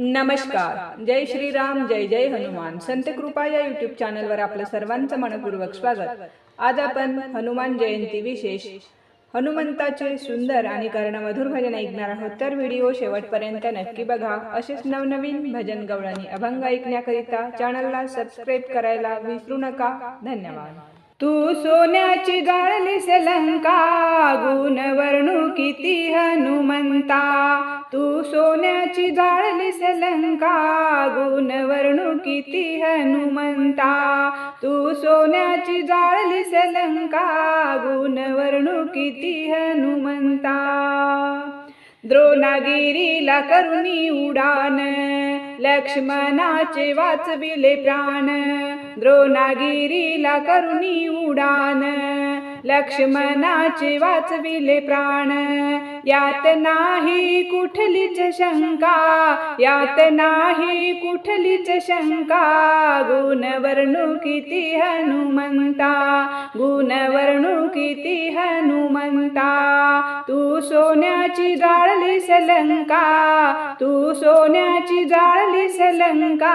नमस्कार. जय श्रीराम जय जय हनुमान. संत कृपा या युट्यूब चॅनलवर आपलं सर्वांचं मनपूर्वक स्वागत. आज आपण हनुमान जयंती विशेष हनुमंताचे सुंदर आणि कर्णमधुर भजन ऐकणार आहोत. तर व्हिडिओ शेवटपर्यंत नक्की बघा. असेच नवनवीन भजन गवळणी अभंग ऐकण्याकरिता चॅनलला सबस्क्राईब करायला विसरू नका. धन्यवाद. तू सोन्याची जाळलीस लंका गुण वर्णू किती हनुमंता. तू सोन्याची जाळलीस लंका गुण वर्णू किती हनुमंता. तू सोन्याची जाळलीस लंका गुण वर्णू किती हनुमंता. द्रोणागिरीला करुणी उडान लक्ष्मणाचे वाचविले प्राण. द्रोणागिरीला करुणी उडान लक्ष्मणाचे वाचविले प्राण. यात नाही कुठलीच शंका यात नाही कुठलीच शंका. गुणवर्णू किती हनुमंता गुण किती किती म्हणता तू सोन्याची जाळली सलंका तू सोन्याची जाळली सलंका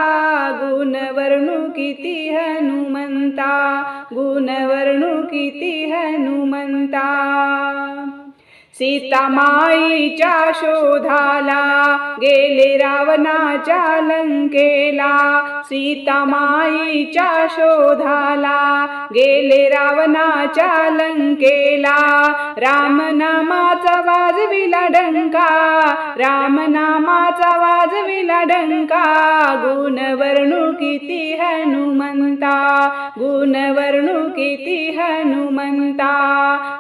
गुणवर्णू किती हनुमंता गुणवर्णू किती हनुमंता. सीतामाईच्या शोधाला गेले रावणाच्या लंकेला. सीतामाईच्या शोधाला गेले रावणाच्या लंकेला. रामनामाचा वाजविला डंका रामनामाचा वाजविला डंका. गुण वर्णू किती हनुमंता गुणवर्णू किती हनुमंता.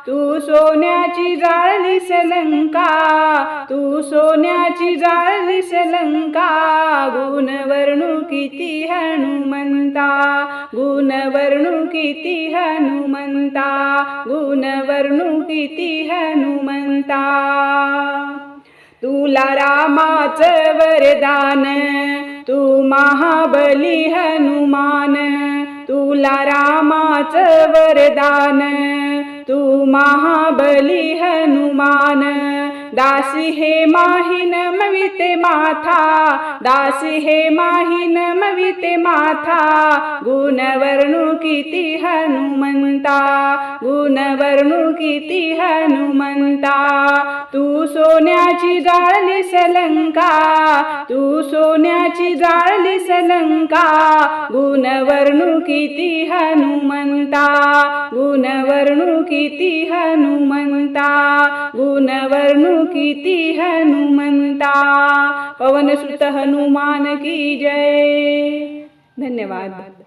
तू सोन्याची जा जाळलीस लंका तू सोन्याची जाळलीस लंका गुणवर्णू किती हनुमंता गुणवर्णू किती हनुमंता गुणवर्णू किती हनुमंता. तुला रामाचं वरदान तू महाबली हनुमान तुला रामाचं वरदान. तू महाबली हनुमान। दासी हे माहिन मविते माथा। दासी हे माहिन मविते माथा। गुण वर्णू किती हनुमंता। गुण वर्णू किती हनुमंता तू सोन्याची जाळलीस सलंका तू सोन्याची जाळलीस सलंका गुणवर्णू किती हनुमंता गुणवर्णू किती हनुमंता गुणवर्णू किती हनुमंता. पवन सुत हनुमान की जय. धन्यवाद.